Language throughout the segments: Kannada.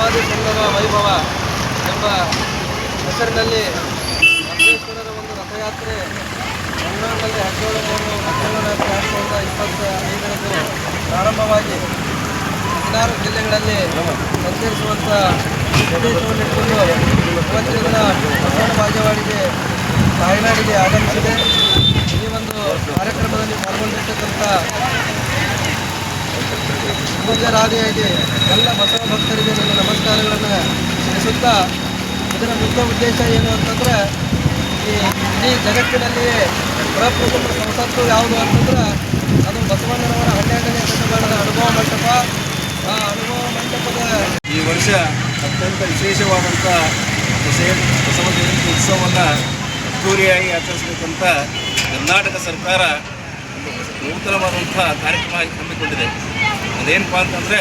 ಬಸವಾದಿ ಸಂಗಮ ವೈಭವ ಎಂಬ ಹೆಸರಿನಲ್ಲಿ ಬಸವೇಶ್ವರರ ಒಂದು ರಥಯಾತ್ರೆ ಬೆಂಗಳೂರಿನಲ್ಲಿ ಹದಿನೇಳು ಮೂರು ಹದಿನೇಳು ನಾಲ್ಕು ಎರಡು ಸಾವಿರದ ಇಪ್ಪತ್ತ ಐದರಂದು ಪ್ರಾರಂಭವಾಗಿ ಹದಿನಾರು ಜಿಲ್ಲೆಗಳಲ್ಲಿ ಸಂಚರಿಸುವಂಥ ಉದ್ದೇಶವನ್ನಿಟ್ಟುಕೊಂಡು ಇವತ್ತಿನ ಪೂಜ್ಯರಾದಿಯಾಗಿ ಎಲ್ಲ ಬಸವ ಭಕ್ತರಿಗೆ ನನ್ನ ನಮಸ್ಕಾರಗಳನ್ನು ತಿಳಿಸುತ್ತಾ, ಇದರ ಮುಖ್ಯ ಉದ್ದೇಶ ಏನು ಅಂತಂದ್ರೆ, ಈ ಇಡೀ ಜಗತ್ತಿನಲ್ಲಿ ಪ್ರಪ್ರಥಮ ಸಂಸತ್ತು ಯಾವುದು ಅಂತಂದ್ರೆ, ಅದು ಬಸವಣ್ಣನವರ ಹನ್ನೆರಡನೇ ಶತಮಾನದ ಅನುಭವ ಮಂಟಪ. ಆ ಅನುಭವ ಮಂಟಪದ ಈ ವರ್ಷ ಅತ್ಯಂತ ವಿಶೇಷವಾದಂಥ ಬಸವ ಜಯಂತಿ ಉತ್ಸವವನ್ನು ಅದ್ದೂರಿಯಾಗಿ ಆಚರಿಸಬೇಕಂತ ಕರ್ನಾಟಕ ಸರ್ಕಾರ ನೂತನವಾದಂಥ ಕಾರ್ಯಕ್ರಮ ಹಮ್ಮಿಕೊಂಡಿದೆ. ಅದೇನಪ್ಪ ಅಂತಂದರೆ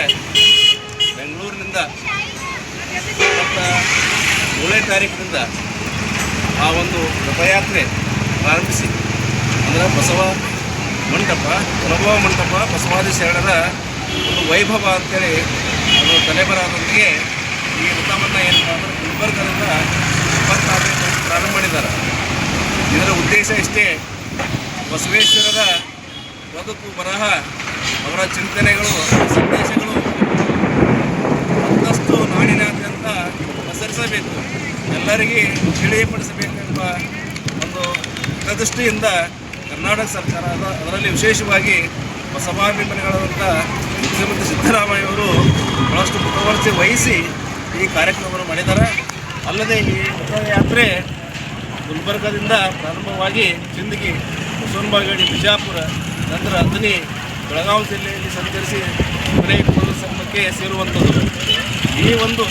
ಬೆಂಗಳೂರಿನಿಂದ ಏಳನೇ ತಾರೀಕಿನಿಂದ ಆ ಒಂದು ರಥಯಾತ್ರೆ ಪ್ರಾರಂಭಿಸಿ. ಅಂದರೆ ಬಸವ ಮಂಟಪ ಅನುಭವ ಮಂಟಪ, ಬಸವಾದಿ ಶರಣರ ಒಂದು ವೈಭವ ಅಂತೇಳಿ ಅದು ತಲೆಬರದೊಂದಿಗೆ ಈ ರಥವನ್ನು ಏನಪ್ಪ ಅಂದರೆ ಗುಲ್ಬರ್ಗದಿಂದ ಇಪ್ಪತ್ತಾರನೇ ತಾರೀಕು ಪ್ರಾರಂಭ ಮಾಡಿದ್ದಾರೆ. ಇದರ ಉದ್ದೇಶ ಇಷ್ಟೇ ಬಸವೇಶ್ವರದ ಬದುಕು ಬರಹ ಅವರ ಚಿಂತನೆಗಳು ಸಂದೇಶಗಳು ಮತ್ತಷ್ಟು ನಾಡಿನಾದ್ಯಂತ ಪಸರಿಸಬೇಕು. ಎಲ್ಲರಿಗೆ ತಿಳಿಯಪಡಿಸಬೇಕೆಂಬ ಒಂದು ಹಿತದೃಷ್ಟಿಯಿಂದ ಕರ್ನಾಟಕ ಸರ್ಕಾರ ಅದ- ಅದರಲ್ಲಿ ವಿಶೇಷವಾಗಿ ಸಭಾಭಿಮಾನಿಗಳಾದಂಥ ಮುಖ್ಯಮಂತ್ರಿ ಸಿದ್ದರಾಮಯ್ಯವರು ಬಹಳಷ್ಟು ಮುತುವರ್ಜಿ ವಹಿಸಿ ಈ ಕಾರ್ಯಕ್ರಮವನ್ನು ಮಾಡಿದ್ದಾರೆ. ಅಲ್ಲದೆ ಈ ಯಾತ್ರೆ ಗುಲ್ಬರ್ಗದಿಂದ ಪ್ರಾರಂಭವಾಗಿ ಸಿಂದಗಿ ಬಸವನಬಾಗೇವಾಡಿ ಬಿಜಾಪುರ, ನಂತರ ಅಥಣಿ ಬೆಳಗಾವಿ ಜಿಲ್ಲೆಯಲ್ಲಿ ಸಂಚರಿಸಿ ಕೊನೆಗೆ ಸಂಘಕ್ಕೆ ಸೇರುವಂಥದ್ದು ಈ ಒಂದು